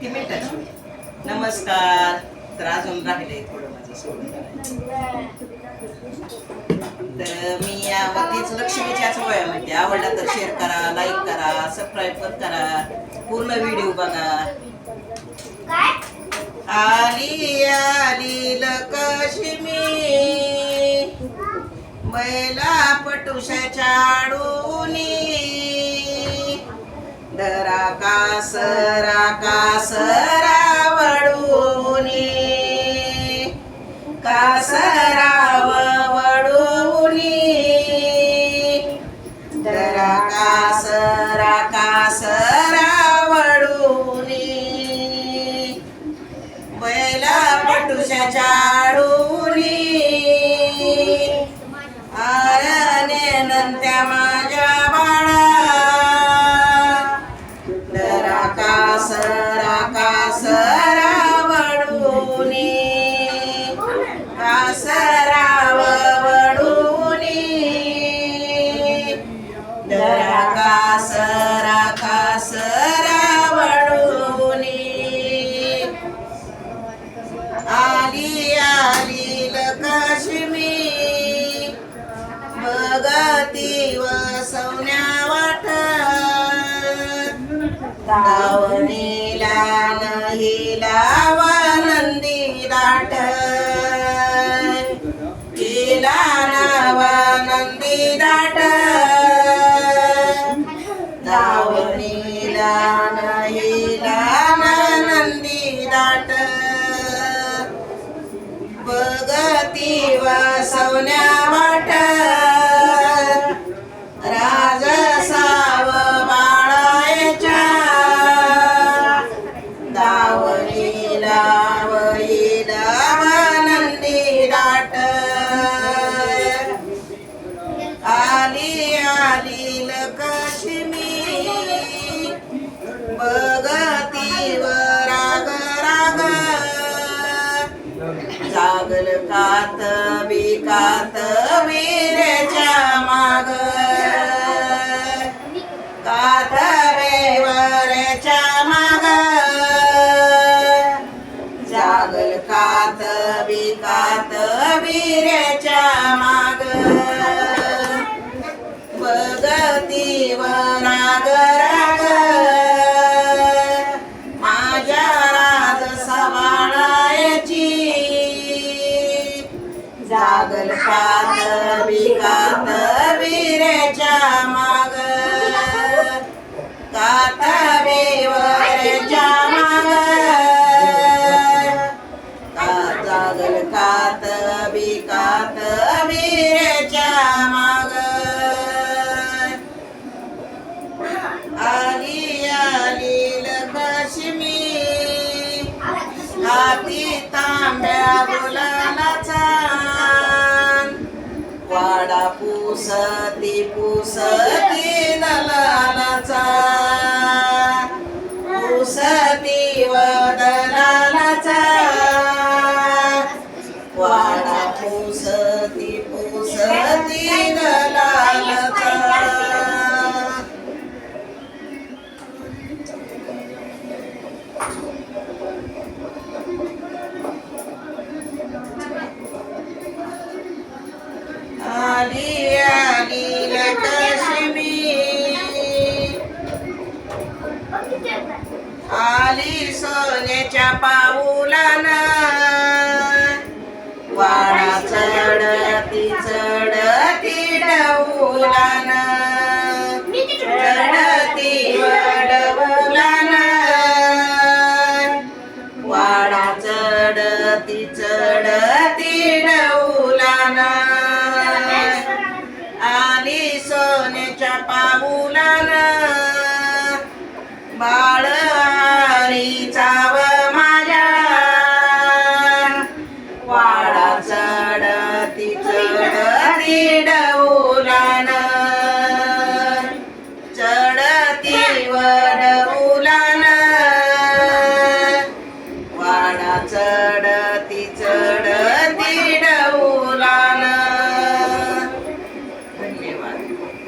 किती मिनिटाची नमस्कार. तर अजून राहिले थोडं माझं सोडून. तर मी यावरतीच लक्ष्मीच्याच वया म्हणते. आवडला तर शेअर करा लाईक करा सबस्क्राईब पण करा. पूर्ण व्हिडिओ बघा. आली आली लक्ष्मी बैला पटुशाच्या आडूनी. धरा कासरा कासरा वडूनी कासराव वडूनी धरा कासरा कासरा वडूनी बैला पटुशाच्या कासराव वडूनी दरा कासरा कासरा वडूनी आली आली लक्ष्मी व वसवण्या वाट. दावणीला नहीला लावा दावणीला नहीला नंदी दाट बघती वासवण्या वाट. राज साव बाळायच्या. दावणीला वईला नंदी दाट आली आली लक्ष्मी जागल कात विकात वीरच्या कात बिकात वीरेच्या माग. कात बेवरेच्या माग. का जागल कात बिकात वीरेच्या माग. आली आली लक्ष्मी. हाती तांब्या बोला पुसती पुसती दलालाचा पुसती वदलालाचा आली आली सोन्याच्या पाऊलाना वाडा चढती चढती डौलान चढती वडवलाना वाडा चढती चढती डौलान தேடவோ